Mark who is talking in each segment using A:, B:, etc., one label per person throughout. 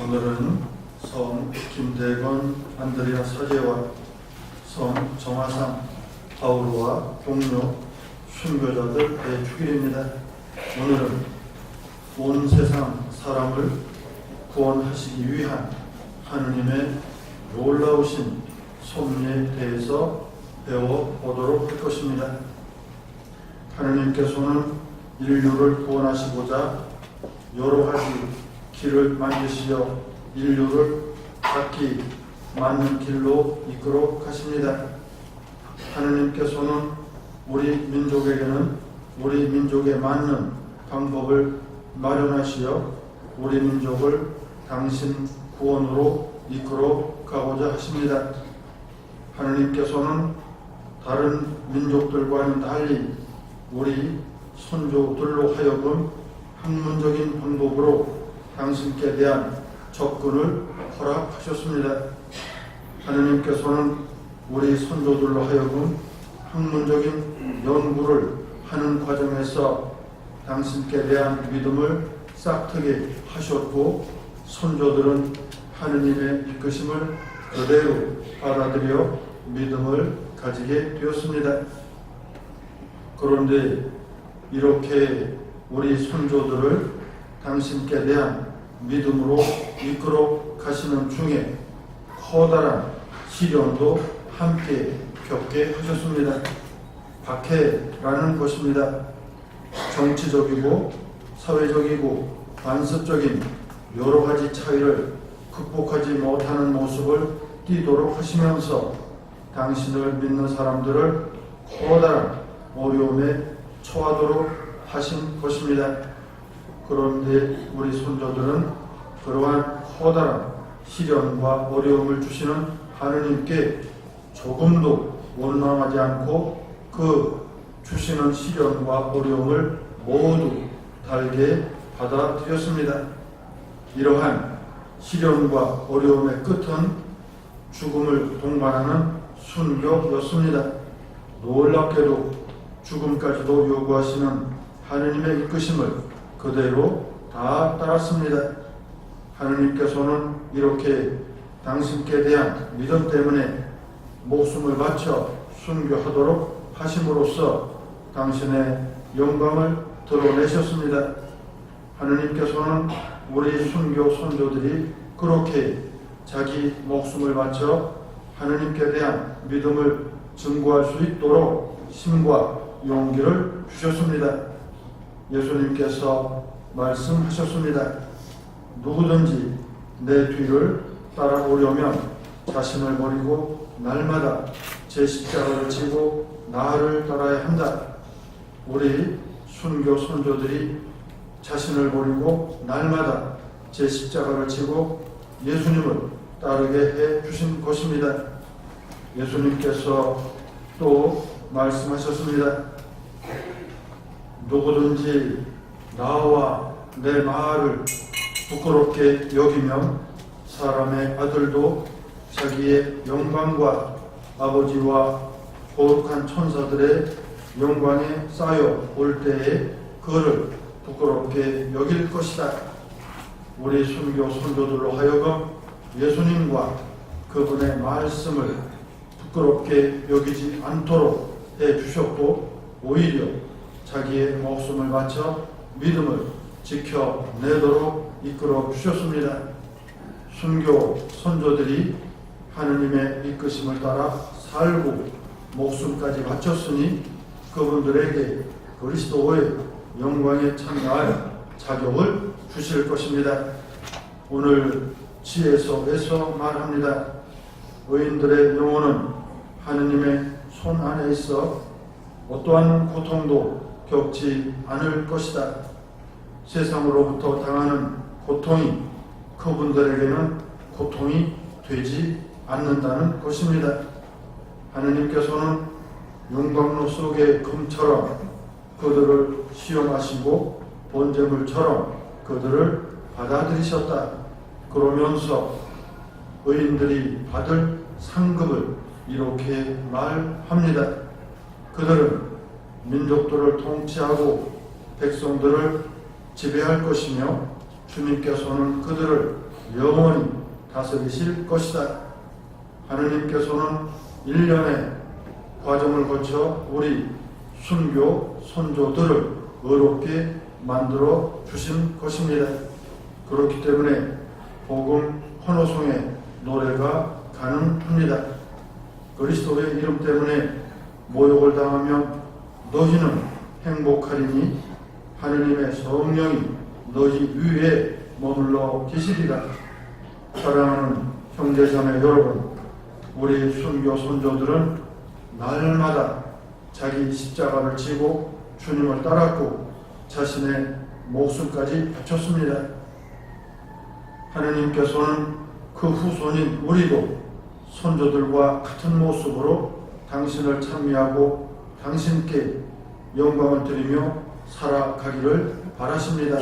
A: 오늘은 성 김대건 안드레아 서재와 성 정화상 바우로와 동료 순교자들 대축일입니다. 오늘은 온 세상 사람을 구원하시기 위한 하느님의 놀라우신 섭리에 대해서 배워보도록 할 것입니다. 하느님께서는 인류를 구원하시고자 여러 가지 길을 만드시어 인류를 각기 맞는 길로 이끌어 가십니다. 하느님께서는 우리 민족에게는 우리 민족에 맞는 방법을 마련하시어 우리 민족을 당신 구원으로 이끌어 가고자 하십니다. 하느님께서는 다른 민족들과는 달리 우리 선조들로 하여금 학문적인 방법으로 당신께 대한 접근을 허락하셨습니다. 하느님께서는 우리 선조들로 하여금 학문적인 연구를 하는 과정에서 당신께 대한 믿음을 싹트게 하셨고 선조들은 하느님의 이끄심을 그대로 받아들여 믿음을 가지게 되었습니다. 그런데 이렇게 우리 선조들을 당신께 대한 믿음으로 이끌어 가시는 중에 커다란 시련도 함께 겪게 하셨습니다. 박해라는 것입니다. 정치적이고 사회적이고 관습적인 여러 가지 차이를 극복하지 못하는 모습을 띠도록 하시면서 당신을 믿는 사람들을 커다란 어려움에 처하도록 하신 것입니다. 그런데 우리 손자들은 그러한 커다란 시련과 어려움을 주시는 하느님께 조금도 원망하지 않고 그 주시는 시련과 어려움을 모두 달게 받아들였습니다. 이러한 시련과 어려움의 끝은 죽음을 동반하는 순교였습니다. 놀랍게도 죽음까지도 요구하시는 하느님의 이끄심을 그대로 다 따랐습니다. 하느님께서는 이렇게 당신께 대한 믿음 때문에 목숨을 바쳐 순교하도록 하심으로써 당신의 영광을 드러내셨습니다. 하느님께서는 우리 순교 선조들이 그렇게 자기 목숨을 바쳐 하느님께 대한 믿음을 증거할 수 있도록 힘과 용기를 주셨습니다. 예수님께서 말씀하셨습니다. 누구든지 내 뒤를 따라오려면 자신을 버리고 날마다 제 십자가를 지고 나를 따라야 한다. 우리 순교 선조들이 자신을 버리고 날마다 제 십자가를 지고 예수님을 따르게 해 주신 것입니다. 예수님께서 또 말씀하셨습니다. 누구든지 나와 내 말을 부끄럽게 여기면 사람의 아들도 자기의 영광과 아버지와 거룩한 천사들의 영광에 쌓여 올 때에 그를 부끄럽게 여길 것이다. 우리 순교 선조들로 하여금 예수님과 그분의 말씀을 부끄럽게 여기지 않도록 해 주셨고 오히려 자기의 목숨을 바쳐 믿음을 지켜내도록 이끌어 주셨습니다. 순교 선조들이 하느님의 이끄심을 따라 살고 목숨까지 바쳤으니 그분들에게 그리스도의 영광에 참여할 자격을 주실 것입니다. 오늘 지혜서에서 말합니다. 의인들의 영혼은 하느님의 손 안에 있어 어떠한 고통도 겪지 않을 것이다. 세상으로부터 당하는 고통이 그분들에게는 고통이 되지 않는다는 것입니다. 하느님께서는 용광로 속의 금처럼 그들을 시험하시고 번제물처럼 그들을 받아들이셨다. 그러면서 의인들이 받을 상급을 이렇게 말합니다. 그들은 민족들을 통치하고 백성들을 지배할 것이며 주님께서는 그들을 영원히 다스리실 것이다. 하느님께서는 일련의 과정을 거쳐 우리 순교 선조들을 의롭게 만들어 주신 것입니다. 그렇기 때문에 복음 헌호송의 노래가 가능합니다. 그리스도의 이름 때문에 모욕을 당하면 너희는 행복하리니 하느님의 성령이 너희 위에 머물러 계시리라. 사랑하는 형제자매 여러분, 우리 순교 선조들은 날마다 자기 십자가를 지고 주님을 따랐고 자신의 목숨까지 바쳤습니다. 하느님께서는 그 후손인 우리도 선조들과 같은 모습으로 당신을 찬미하고 당신께 영광을 드리며 살아가기를 바라십니다.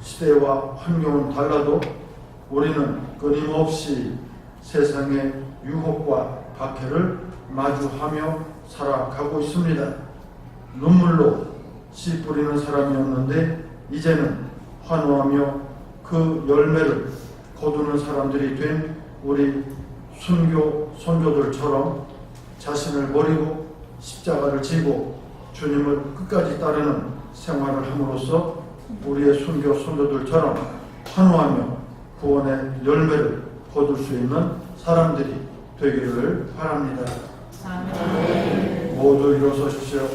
A: 시대와 환경은 달라도 우리는 끊임없이 세상의 유혹과 박해를 마주하며 살아가고 있습니다. 눈물로 씨 뿌리는 사람이었는데 이제는 환호하며 그 열매를 거두는 사람들이 된 우리 순교 선조들처럼 자신을 버리고 십자가를 지고 주님을 끝까지 따르는 생활을 함으로써 우리의 순교 선조들처럼 환호하며 구원의 열매를 거둘 수 있는 사람들이 되기를 바랍니다. 모두 일어서십시오.